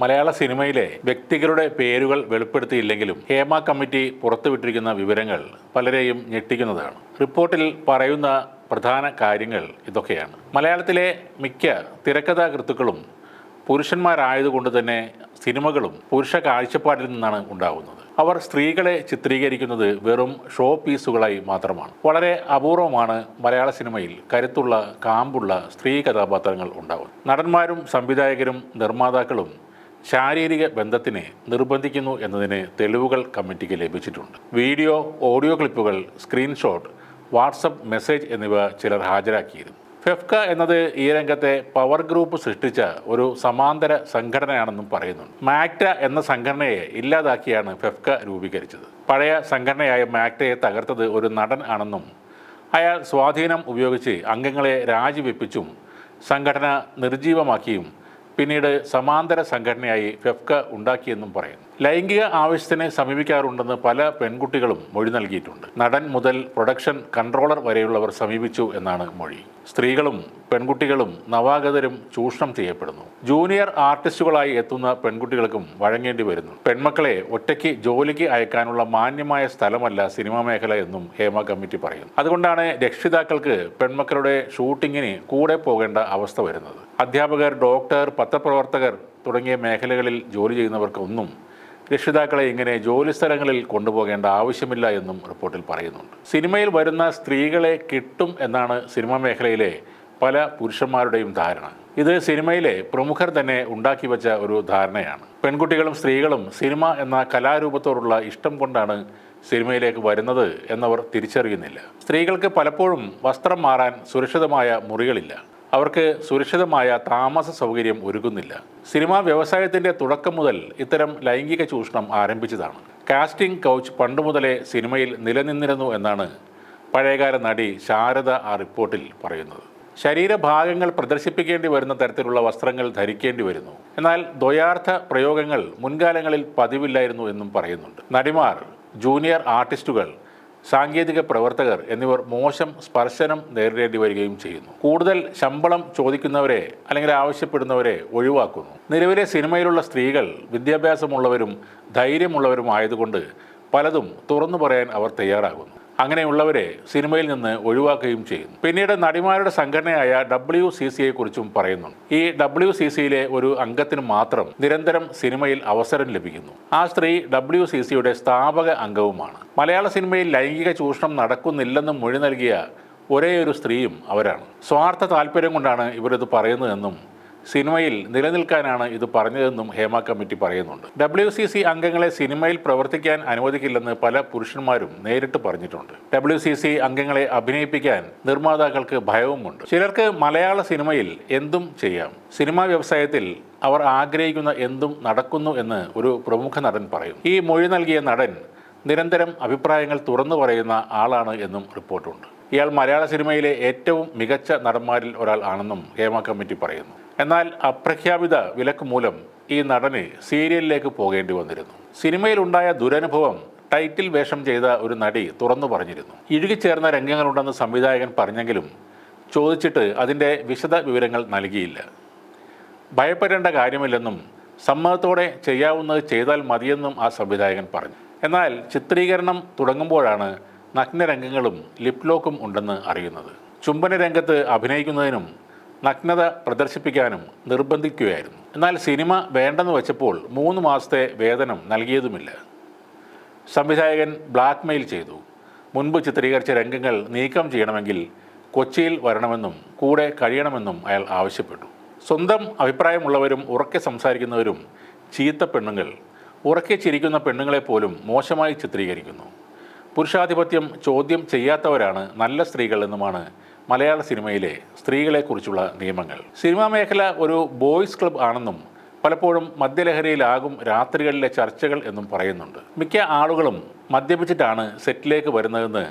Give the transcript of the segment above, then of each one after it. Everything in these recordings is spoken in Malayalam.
മലയാള സിനിമയിലെ വ്യക്തികളുടെ പേരുകൾ വെളിപ്പെടുത്തിയില്ലെങ്കിലും ഹേമ കമ്മിറ്റി പുറത്തുവിട്ടിരിക്കുന്ന വിവരങ്ങൾ പലരെയും ഞെട്ടിക്കുന്നതാണ്. റിപ്പോർട്ടിൽ പറയുന്ന പ്രധാന കാര്യങ്ങൾ ഇതൊക്കെയാണ്. മലയാളത്തിലെ മിക്ക തിരക്കഥാകൃത്തുക്കളും പുരുഷന്മാരായതുകൊണ്ട് തന്നെ സിനിമകളും പുരുഷ കാഴ്ചപ്പാടിൽ നിന്നാണ് ഉണ്ടാകുന്നത് അവർ സ്ത്രീകളെ ചിത്രീകരിക്കുന്നത് വെറും ഷോ പീസുകളായി മാത്രമാണ്. വളരെ അപൂർവമാണ് മലയാള സിനിമയിൽ കരുത്തുള്ള കാമ്പുള്ള സ്ത്രീ കഥാപാത്രങ്ങൾ ഉണ്ടാകുന്നത് നടന്മാരും സംവിധായകരും നിർമ്മാതാക്കളും ശാരീരിക ബന്ധത്തിനെ നിർബന്ധിക്കുന്നു എന്നതിന് തെളിവുകൾ കമ്മിറ്റിക്ക് ലഭിച്ചിട്ടുണ്ട്. വീഡിയോ ഓഡിയോ ക്ലിപ്പുകൾ സ്ക്രീൻഷോട്ട് വാട്സപ്പ് മെസ്സേജ് എന്നിവ ചിലർ ഹാജരാക്കിയിരുന്നു. ഫെഫ്ക എന്നത് ഈ രംഗത്തെ പവർ ഗ്രൂപ്പ് സൃഷ്ടിച്ച ഒരു സമാന്തര സംഘടനയാണെന്നും പറയുന്നുണ്ട്. മാക്ട എന്ന സംഘടനയെ ഇല്ലാതാക്കിയാണ് ഫെഫ്ക രൂപീകരിച്ചത്. പഴയ സംഘടനയായ മാക്ടയെ തകർത്തത് ഒരു നടൻ ആണെന്നും അയാൾ സ്വാധീനം ഉപയോഗിച്ച് അംഗങ്ങളെ രാജിവെപ്പിച്ചും സംഘടന നിർജീവമാക്കിയും പിന്നീട് സമാന്തര സംഘടനയായി ഫെഫ്ക ഉണ്ടാക്കിയെന്നും പറയുന്നു. ലൈംഗിക ആവശ്യത്തിനെ സമീപിക്കാറുണ്ടെന്ന് പല പെൺകുട്ടികളും മൊഴി നൽകിയിട്ടുണ്ട്. നടൻ മുതൽ പ്രൊഡക്ഷൻ കൺട്രോളർ വരെയുള്ളവർ സമീപിച്ചു എന്നാണ് മൊഴി. സ്ത്രീകളും പെൺകുട്ടികളും നവാഗതരും ചൂഷണം ചെയ്യപ്പെടുന്നു. ജൂനിയർ ആർട്ടിസ്റ്റുകളായി എത്തുന്ന പെൺകുട്ടികൾക്കും വഴങ്ങേണ്ടി വരുന്നു. പെൺമക്കളെ ഒറ്റയ്ക്ക് ജോലിക്ക് അയക്കാനുള്ള മാന്യമായ സ്ഥലമല്ല സിനിമാ മേഖല എന്നും ഹേമ കമ്മിറ്റി പറയുന്നു. അതുകൊണ്ടാണ് രക്ഷിതാക്കൾക്ക് പെൺമക്കളുടെ ഷൂട്ടിങ്ങിന് കൂടെ പോകേണ്ട അവസ്ഥ വരുന്നത്. അധ്യാപകർ ഡോക്ടർ പത്രപ്രവർത്തകർ തുടങ്ങിയ മേഖലകളിൽ ജോലി ചെയ്യുന്നവർക്കൊന്നും രക്ഷിതാക്കളെ ഇങ്ങനെ ജോലി സ്ഥലങ്ങളിൽ കൊണ്ടുപോകേണ്ട ആവശ്യമില്ല എന്നും റിപ്പോർട്ടിൽ പറയുന്നുണ്ട്. സിനിമയിൽ വരുന്ന സ്ത്രീകളെ കിട്ടും എന്നാണ് സിനിമാ മേഖലയിലെ പല പുരുഷന്മാരുടെയും ധാരണ. ഇത് സിനിമയിലെ പ്രമുഖർ തന്നെ ഉണ്ടാക്കി വെച്ച ഒരു ധാരണയാണ്. പെൺകുട്ടികളും സ്ത്രീകളും സിനിമ എന്ന കലാരൂപത്തോടുള്ള ഇഷ്ടം കൊണ്ടാണ് സിനിമയിലേക്ക് വരുന്നത് എന്നവർ തിരിച്ചറിയുന്നില്ല. സ്ത്രീകൾക്ക് പലപ്പോഴും വസ്ത്രം മാറാൻ സുരക്ഷിതമായ മുറികളില്ല. അവർക്ക് സുരക്ഷിതമായ താമസ സൗകര്യം ഒരുക്കുന്നില്ല. സിനിമാ വ്യവസായത്തിന്റെ തുടക്കം മുതൽ ഇത്തരം ലൈംഗിക ചൂഷണം ആരംഭിച്ചതാണ്. കാസ്റ്റിംഗ് കൗച്ച് പണ്ട് മുതലേ സിനിമയിൽ നിലനിന്നിരുന്നു എന്നാണ് പഴയകാല നടി ശാരദ ആ റിപ്പോർട്ടിൽ പറയുന്നത്. ശരീരഭാഗങ്ങൾ പ്രദർശിപ്പിക്കേണ്ടി വരുന്ന തരത്തിലുള്ള വസ്ത്രങ്ങൾ ധരിക്കേണ്ടി വരുന്നു. എന്നാൽ ദ്വയാർത്ഥ പ്രയോഗങ്ങൾ മുൻകാലങ്ങളിൽ പതിവില്ലായിരുന്നു എന്നും പറയുന്നുണ്ട്. നടിമാർ ജൂനിയർ ആർട്ടിസ്റ്റുകൾ സാങ്കേതിക പ്രവർത്തകർ എന്നിവർ മോശം സ്പർശനം നേരിടേണ്ടി വരികയും ചെയ്യുന്നു. കൂടുതൽ ശമ്പളം ചോദിക്കുന്നവരെ അല്ലെങ്കിൽ ആവശ്യപ്പെടുന്നവരെ ഒഴിവാക്കുന്നു. നിലവിലെ സിനിമയിലുള്ള സ്ത്രീകൾ വിദ്യാഭ്യാസമുള്ളവരും ധൈര്യമുള്ളവരും ആയതുകൊണ്ട് പലതും തുറന്നു പറയാൻ അവർ തയ്യാറാകുന്നു. അങ്ങനെയുള്ളവരെ സിനിമയിൽ നിന്ന് ഒഴിവാക്കുകയും ചെയ്യുന്നു. പിന്നീട് നടിമാരുടെ സംഘടനയായ ഡബ്ല്യു സി സിയെ കുറിച്ചും പറയുന്നുണ്ട്. ഈ ഡബ്ല്യു സി സിയിലെ ഒരു അംഗത്തിന് മാത്രം നിരന്തരം സിനിമയിൽ അവസരം ലഭിക്കുന്നു. ആ സ്ത്രീ ഡബ്ല്യു സി സിയുടെ സ്ഥാപക അംഗവുമാണ്. മലയാള സിനിമയിൽ ലൈംഗിക ചൂഷണം നടക്കുന്നില്ലെന്ന് മൊഴി നൽകിയ ഒരേ ഒരു സ്ത്രീയും അവരാണ്. സ്വാർത്ഥ താല്പര്യം കൊണ്ടാണ് ഇവരിത് പറയുന്നതെന്നും സിനിമയിൽ നിലനിൽക്കാനാണ് ഇത് പറഞ്ഞതെന്നും ഹേമ കമ്മിറ്റി പറയുന്നുണ്ട്. ഡബ്ല്യു സി സി അംഗങ്ങളെ സിനിമയിൽ പ്രവർത്തിക്കാൻ അനുവദിക്കില്ലെന്ന് പല പുരുഷന്മാരും നേരിട്ട് പറഞ്ഞിട്ടുണ്ട്. ഡബ്ല്യു സി സി അംഗങ്ങളെ അഭിനയിപ്പിക്കാൻ നിർമ്മാതാക്കൾക്ക് ഭയവുമുണ്ട്. ചിലർക്ക് മലയാള സിനിമയിൽ എന്തും ചെയ്യാം. സിനിമാ വ്യവസായത്തിൽ അവർ ആഗ്രഹിക്കുന്ന എന്തും നടക്കുന്നു എന്ന് ഒരു പ്രമുഖ നടൻ പറയും. ഈ മൊഴി നൽകിയ നടൻ നിരന്തരം അഭിപ്രായങ്ങൾ തുറന്നു പറയുന്ന ആളാണ് എന്നും റിപ്പോർട്ടുണ്ട്. ഇയാൾ മലയാള സിനിമയിലെ ഏറ്റവും മികച്ച നടന്മാരിൽ ഒരാൾ ആണെന്നും ഹേമ കമ്മിറ്റി പറയുന്നു. എന്നാൽ അപ്രഖ്യാപിത വിലക്ക് മൂലം ഈ നടന് സീരിയലിലേക്ക് പോകേണ്ടി വന്നിരുന്നു. സിനിമയിലുണ്ടായ ദുരനുഭവം ടൈറ്റിൽ വേഷം ചെയ്ത ഒരു നടി തുറന്നു പറഞ്ഞിരുന്നു. ഇഴുകിച്ചേർന്ന രംഗങ്ങളുണ്ടെന്ന് സംവിധായകൻ പറഞ്ഞെങ്കിലും ചോദിച്ചിട്ട് അതിന്റെ വിശദ വിവരങ്ങൾ നൽകിയില്ല. ഭയപ്പെടേണ്ട കാര്യമില്ലെന്നും സമ്മതത്തോടെ ചെയ്യാവുന്നത് ചെയ്താൽ മതിയെന്നും ആ സംവിധായകൻ പറഞ്ഞു. എന്നാൽ ചിത്രീകരണം തുടങ്ങുമ്പോഴാണ് നഗ്നരംഗങ്ങളും ലിപ്ലോക്കും ഉണ്ടെന്ന് അറിയുന്നത്. ചുംബന രംഗത്ത് അഭിനയിക്കുന്നതിനും നഗ്നത പ്രദർശിപ്പിക്കാനും നിർബന്ധിക്കുകയായിരുന്നു. എന്നാൽ സിനിമ വേണ്ടെന്ന് വെച്ചപ്പോൾ മൂന്ന് മാസത്തെ വേതനം നൽകിയതുമില്ല. സംവിധായകൻ ബ്ലാക്ക്മെയിൽ ചെയ്തു. മുൻപ് ചിത്രീകരിച്ച രംഗങ്ങൾ നീക്കം ചെയ്യണമെങ്കിൽ കൊച്ചിയിൽ വരണമെന്നും കൂടെ കഴിയണമെന്നും അയാൾ ആവശ്യപ്പെട്ടു. സ്വന്തം അഭിപ്രായമുള്ളവരും ഉറക്കെ സംസാരിക്കുന്നവരും ചീത്ത പെണ്ണുങ്ങൾ ഉറക്കെ ചിരിക്കുന്ന പെണ്ണുങ്ങളെ പോലും മോശമായി ചിത്രീകരിക്കുന്നു. പുരുഷാധിപത്യം ചോദ്യം ചെയ്യാത്തവരാണ് നല്ല സ്ത്രീകൾ എന്നുമാണ് മലയാള സിനിമയിലെ സ്ത്രീകളെക്കുറിച്ചുള്ള നിയമങ്ങൾ. സിനിമാ മേഖല ഒരു ബോയ്സ് ക്ലബ് ആണെന്നും പലപ്പോഴും മദ്യലഹരിയിലാകും രാത്രികളിലെ ചർച്ചകൾ എന്നും പറയുന്നുണ്ട്. മിക്ക ആളുകളും മദ്യപിച്ചിട്ടാണ് സെറ്റിലേക്ക് വരുന്നതെന്ന്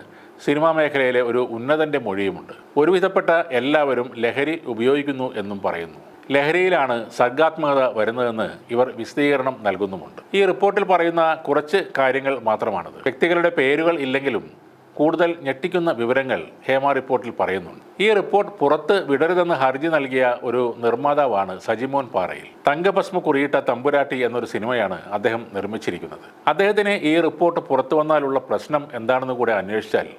സിനിമാ മേഖലയിലെ ഒരു ഉന്നതന്റെ മൊഴിയുമുണ്ട്. ഒരുവിധപ്പെട്ട എല്ലാവരും ലഹരി ഉപയോഗിക്കുന്നു എന്നും പറയുന്നു. ലഹരിയിലാണ് സർഗാത്മകത വരുന്നതെന്ന് ഇവർ വിശദീകരണം നൽകുന്നുമുണ്ട്. ഈ റിപ്പോർട്ടിൽ പറയുന്ന കുറച്ച് കാര്യങ്ങൾ മാത്രമാണത്. വ്യക്തികളുടെ പേരുകൾ ഇല്ലെങ്കിലും കൂടുതൽ ഞെട്ടിക്കുന്ന വിവരങ്ങൾ ഹേമ റിപ്പോർട്ടിൽ പറയുന്നുണ്ട്. ഈ റിപ്പോർട്ട് പുറത്ത് വിടരുതെന്ന് ഹർജി നൽകിയ ഒരു നിർമ്മാതാവാണ് സജിമോൻ പാറയിൽ. തങ്കഭസ്മ കുറിയിട്ട തമ്പുരാട്ടി എന്നൊരു സിനിമയാണ് അദ്ദേഹം നിർമ്മിച്ചിരിക്കുന്നത്. അദ്ദേഹത്തിന് ഈ റിപ്പോർട്ട് പുറത്തു വന്നാലുള്ള പ്രശ്നം എന്താണെന്ന് കൂടെ അന്വേഷിച്ചാൽ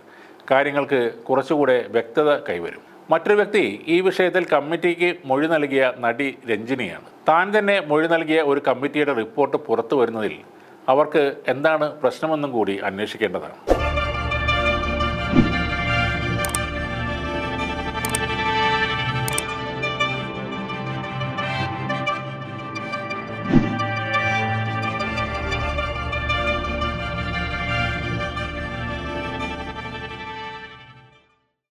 കാര്യങ്ങൾക്ക് കുറച്ചുകൂടെ വ്യക്തത കൈവരും. മറ്റൊരു വ്യക്തി ഈ വിഷയത്തിൽ കമ്മിറ്റിക്ക് മൊഴി നൽകിയ നടി രഞ്ജിനിയാണ്. താൻ തന്നെ മൊഴി നൽകിയ ഒരു കമ്മിറ്റിയുടെ റിപ്പോർട്ട് പുറത്തു വരുന്നതിൽ അവർക്ക് എന്താണ് പ്രശ്നമെന്നും കൂടി അന്വേഷിക്കേണ്ടതാണ്.